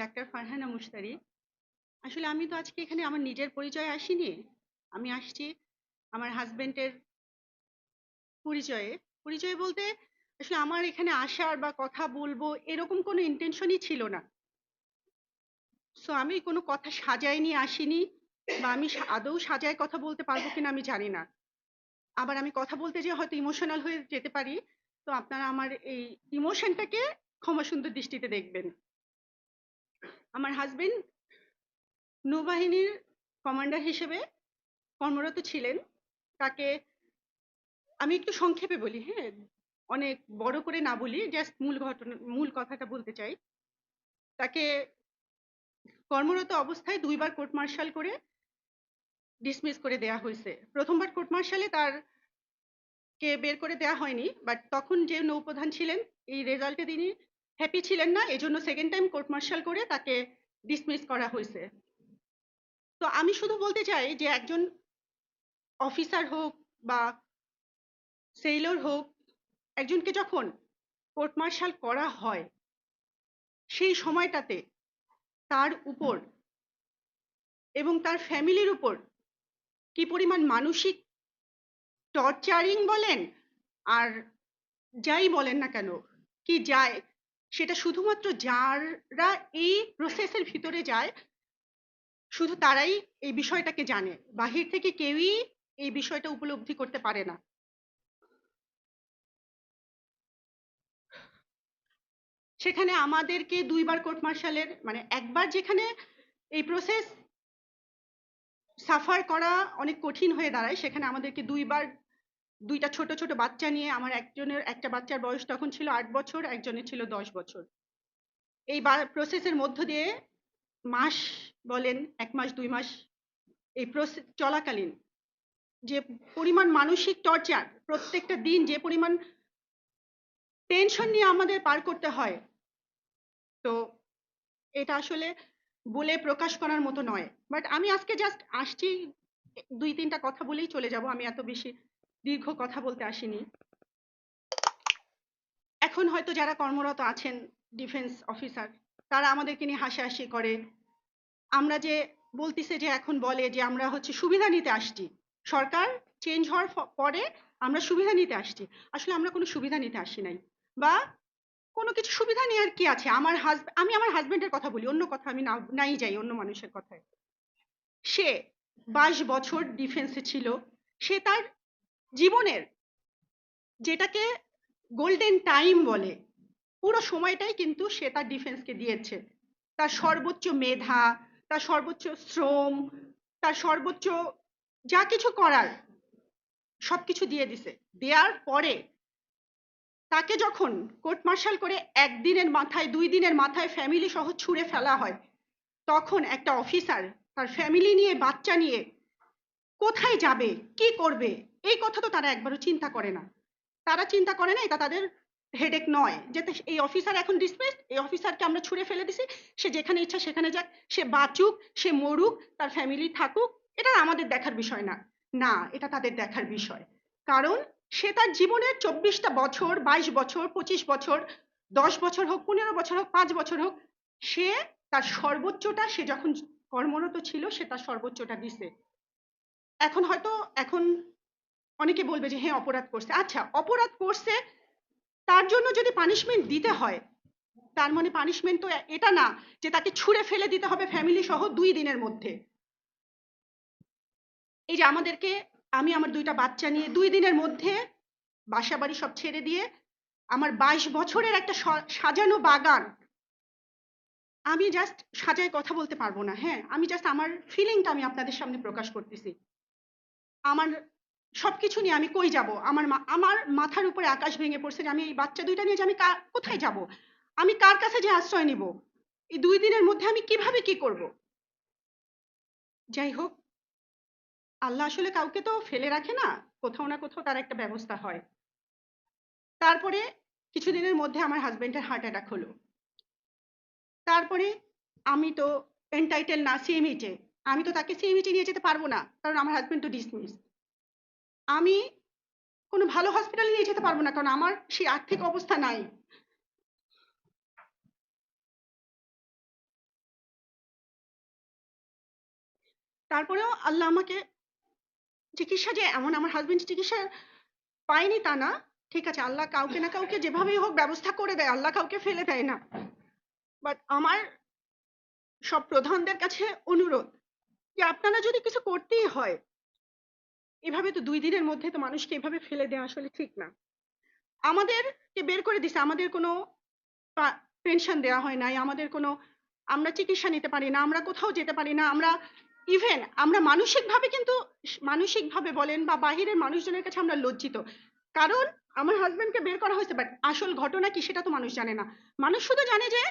Doctor Farhana Mushtari. আসলে আমি তো আজকে এখানে আমার নিজের পরিচয়ে আসিনি। আমি আসছি আমার হাসব্যান্ডের পরিচয়ে। পরিচয় বলতে আসলে আমার এখানে আসার বা কথা বলব এরকম কোনো ইনটেনশনই ছিল না। সো আমি কোনো কথা সাজায় নিয়ে আসিনি বা আমি আদৌ সাজায় কথা বলতে পারব কিনা আমি জানি না। আবার আমি কথা বলতে যেয়ে হয়তো ইমোশনাল হয়ে যেতে পারি। তো আপনারা আমার এই ইমোশনটাকে ক্ষমা সুন্দর দৃষ্টিতে দেখবেন। আমার হাজবেন্ড নৌবাহিনীর কমান্ডার হিসেবে কর্মরত ছিলেন। তাকে আমি একটু সংক্ষেপে বলি, হ্যাঁ? অনেক বড় করে না বলি, জাস্ট মূল ঘটনা মূল কথাটা বলতে চাই। তাকে কর্মরত অবস্থায় দুইবার কোর্ট মার্শাল করে ডিসমিস করে দেয়া হয়েছে প্রথমবার কোর্ট মার্শালে তার কে বের করে দেয়া হয়নি। বাট তখন যে নৌপ্রধান ছিলেন, এই রেজাল্টে তিনি হ্যাপি ছিলেন না। এজন্য সেকেন্ড টাইম কোর্ট মার্শাল করে তাকে ডিসমিস করা হয়েছে তো আমি শুধু বলতে চাই যে একজন অফিসার হোক বা সেইলর হোক, একজনকে যখন কোর্ট মার্শাল করা হয়, সেই সময়টাতে তার উপর এবং তার ফ্যামিলির উপর কি পরিমাণ মানসিক টর্চারিং বলেন আর যাই বলেন না কেন, কি যায় সেটা শুধুমাত্র যারা এই প্রসেসের ভিতরে যায়, শুধু তারাই এই বিষয়টাকে জানে। বাহির থেকে কেউই এই বিষয়টা উপলব্ধি করতে পারে না। সেখানে আমাদেরকে দুইবার কোর্ট মার্শালের মানে একবার যেখানে এই প্রসেস সাফার করা অনেক কঠিন হয়ে দাঁড়ায়, সেখানে আমাদেরকে ২ বার ২ টা ছোট, ছোট বাচ্চা নিয়ে আমার একজনের একটা বাচ্চার বয়স তখন ছিল আট বছর, একজনের ছিল ১০ বছর। এই প্রসেসের মধ্য দিয়ে মাস বলেন এক মাস দুই মাস এই প্রসেস চলাকালীন যে পরিমাণ মানসিক টর্চার, প্রত্যেকটা দিন যে পরিমাণ টেনশন নিয়ে আমাদের পার করতে হয়, তো এটা আসলে বলে প্রকাশ করার মতো নয়। বাট আমি আজকে জাস্ট আসছি দুই ২-৩ কথা বলেই চলে যাব। আমি এত বেশি দীর্ঘ কথা বলতে আসিনি। এখন হয়তো যারা কর্মরত আছেন ডিফেন্স অফিসার, তারা আমাদেরকে নিয়ে হাসাহাসি করে। আমরা যে বলতিছে যে এখন বলে যে আমরা হচ্ছে সুবিধা নিতে আসছি। সরকার চেঞ্জ হওয়ার পরে আমরা সুবিধা নিতে আসছি। আসলে আমরা কোনো সুবিধা নিতে আসি নাই। বা কোনো কিছু সুবিধা নেওয়ার কি আছে? আমার হাজব্যান্ড আমি আমার হাসব্যান্ডের কথা বলি। অন্য কথা আমি নাই যাই অন্য মানুষের কথায়। সে ২২ বছর ডিফেন্সে ছিল। সে তার জীবনের যেটাকে গোল্ডেন টাইম বলে, পুরো সময়টাই কিন্তু সে তার ডিফেন্সকে দিয়েছে। তার সর্বোচ্চ মেধা, তার সর্বোচ্চ শ্রম, তার সর্বোচ্চ যা কিছু করার সব কিছু দিয়ে দিছে। দেয়ার পরে তাকে যখন কোর্ট মার্শাল করে একদিনের মাথায় দুই দিনের মাথায় ফ্যামিলি সহ ছুঁড়ে ফেলা হয়, তখন একটা অফিসার তার ফ্যামিলি নিয়ে, বাচ্চা নিয়ে কোথায় যাবে? কি করবে? এই কথা তো তারা একবারও চিন্তা করে না। তারা চিন্তা করে না এটা তাদের হেডেক নয়। যে এই অফিসার এখন ডিসমিসড, এই অফিসারকে আমরা ছুঁড়ে ফেলে দিছি। সে যেখানে ইচ্ছা সেখানে যাক। সে বাঁচুক, সে মরুক, তার ফ্যামিলি থাকুক। এটা আমাদের দেখার বিষয় না। না, এটা তাদের দেখার বিষয়। কারণ সে তার জীবনের চব্বিশটা বছর, ২২ বছর, ২৫ বছর, ১০ বছর হোক, ১৫ বছর হোক, পাঁচ বছর হোক, সে তার সর্বোচ্চটা সে যখন কর্মরত ছিল সে তার সর্বোচ্চটা দিছে। এখন হয়তো এখন অনেকে বলবে যে হ্যাঁ অপরাধ করছে। আচ্ছা অপরাধ করছে তার জন্য যদি পানিশমেন্ট দিতে হয়, তার মানে পানিশমেন্ট তো এটা না যে তাকে ছুঁড়ে ফেলে দিতে হবে ফ্যামিলি সহ দুই দিনের মধ্যে। এই যে আমাদেরকে আমি আমার দুইটা বাচ্চা নিয়ে দুই দিনের মধ্যে বাসা-বাড়ি সব ছেড়ে দিয়ে আমার ২২ বছরের একটা সাজানো বাগান আমি জাস্ট সাজায় কথা বলতে পারব না, হ্যাঁ? আমি জাস্ট আমার ফিলিংটা আমি আপনাদের সামনে প্রকাশ করতেছি। আমার সবকিছু নিয়ে আমি কই যাব? আমার আমার মাথার উপরে আকাশ ভেঙে পড়ছে যে আমি এই বাচ্চা দুইটা নিয়ে যে আমি কোথায় যাব? আমি কার কাছে যেয়ে আশ্রয় নিব? এই দুই দিনের মধ্যে আমি কীভাবে কি করব? যাই হোক, আল্লাহ আসলে কাউকে তো ফেলে রাখে না। কোথাও না কোথাও তার একটা ব্যবস্থা হয়। তারপরে কিছুদিনের মধ্যে আমার হাসব্যান্ডের হার্ট অ্যাটাক হলো। তারপরে আমি তো এন্টাইটেল না সিএমএইচে। আমি তো তাকে সিএমএইচে নিয়ে যেতে পারব না। কারণ আমার হাসব্যান্ড তো ডিসমিস। আমি কোনো ভালো হসপিটালে নিয়ে যেতে পারব না, কারণ আমার সেই আর্থিক অবস্থা নাই। তারপরেও আল্লাহ আমাকে চিকিৎসা যে এমন আমার হাজবেন্ড চিকিৎসা পায়নি তা না, ঠিক আছে, আল্লাহ কাউকে না কাউকে যেভাবেই হোক ব্যবস্থা করে দেয়, আল্লাহ কাউকে ফেলে দেয় না। বাট আমার সব প্রধানদের কাছে অনুরোধ যে আপনারা যদি কিছু করতেই হয় এভাবে তো দুই দিনের মধ্যে তো মানুষকে এভাবে ফেলে দেওয়া আসলে ঠিক না। আমাদেরকে বের করে দিছে, আমাদের কোনো পেনশন দেওয়া হয় নাই, আমাদের কোনো, আমরা চিকিৎসা নিতে পারি না, আমরা কোথাও যেতে পারি না, আমরা ইভেন আমরা মানসিকভাবে কিন্তু, মানসিকভাবে বলেন বা বাহিরের মানুষজনের কাছে আমরা লজ্জিত। কারণ আমার হাজবেন্ডকে বের করা হয়েছে বাট আসল ঘটনা কি সেটা তো মানুষ জানে না। মানুষ শুধু জানে যে,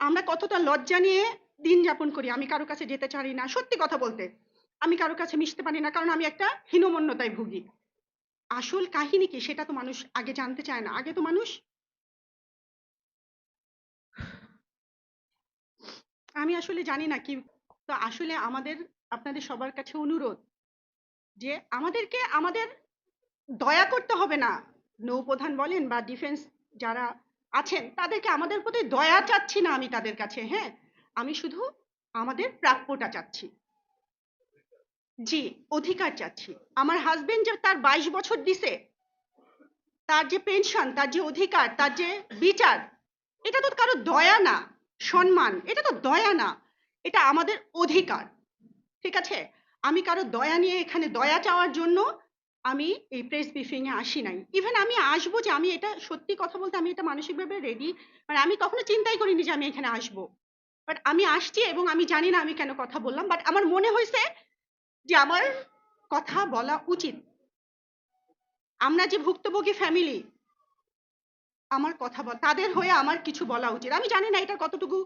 আমরা কতটা লজ্জা নিয়ে দিন যাপন করি, আমি কারও কাছে যেতে চাই না। সত্যি কথা বলতে। আমি কারও কাছে মিশতে পারি না, কারণ আমি একটা হীনমন্যতায় ভুগি। আসল কাহিনী কি সেটা তো মানুষ আগে জানতে চায় না। আগে তো মানুষ আমি আসলে জানি না কি, তো আসলে আমাদের, আপনাদের সবার কাছে অনুরোধ যে আমাদেরকে আমাদের দয়া করতে হবে না। নৌপ্রধান বলেন বা ডিফেন্স যারা আছেন, তাদেরকে আমাদের প্রতি দয়া চাচ্ছি না আমি তাদের কাছে হ্যাঁ? আমি শুধু আমাদের প্রাপ্যটা চাচ্ছি। জি, অধিকার চাচ্ছি। আমার হাজবেন্ড যে তার বাইশ বছর দিছে, তার যে পেনশন তার যে অধিকার, তার যে বিচার, এটা তো কারও দয়া না, সম্মান, এটা তো দয়া না, এটা আমাদের অধিকার। ঠিক আছে? আমি কারও দয়া নিয়ে এখানে দয়া চাওয়ার জন্য আমি এই প্রেস ব্রিফিং এ আসি নাই। ইভেন আমি আসব যে আমি এটা সত্যি কথা বলতে আমি এটা মানসিকভাবে রেডি মানে আমি কখনো চিন্তাই করিনি যে আমি এখানে আসব। বাট আমি আসছি এবং আমি জানি না আমি কেন কথা বললাম বাট আমার মনে হয়েছে যে আমার কথা বলা উচিত। আমরা যে ভুক্তভোগী ফ্যামিলি আমার কথা বল, তাদের হয়ে আমার কিছু বলা উচিত। আমি জানি না এটা কতটুকু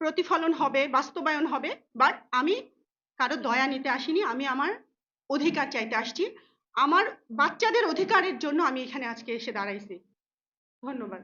প্রতিফলন হবে, বাস্তবায়ন হবে বাট আমি কারও দয়া নিতে আসিনি, আমি আমার অধিকার চাইতে আসছি। আমার বাচ্চাদের অধিকারের জন্য আমি এখানে আজকে এসে দাঁড়াইছি। ধন্যবাদ।